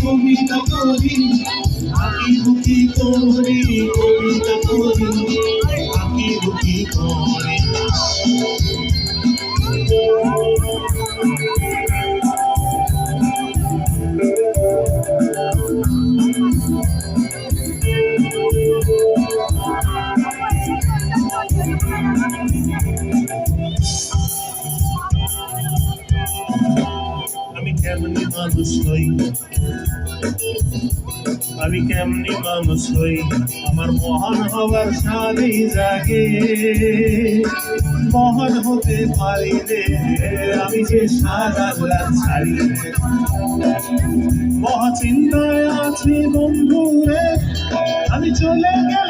কবিতা করি আঁকি বুকি করি কবিতা করি আঁকি বুকি করি। আমি কেমনি মানুষ হই? আমি কেমনি মানুষ হই? আমার মহান হবার সাদেই জাগে। মহান হতে পারি রে, আমি যে সাদা ছাড়ি মহাচিন্তায় আছি বন্ধু রে আমি চলে গেলে কি করে রবে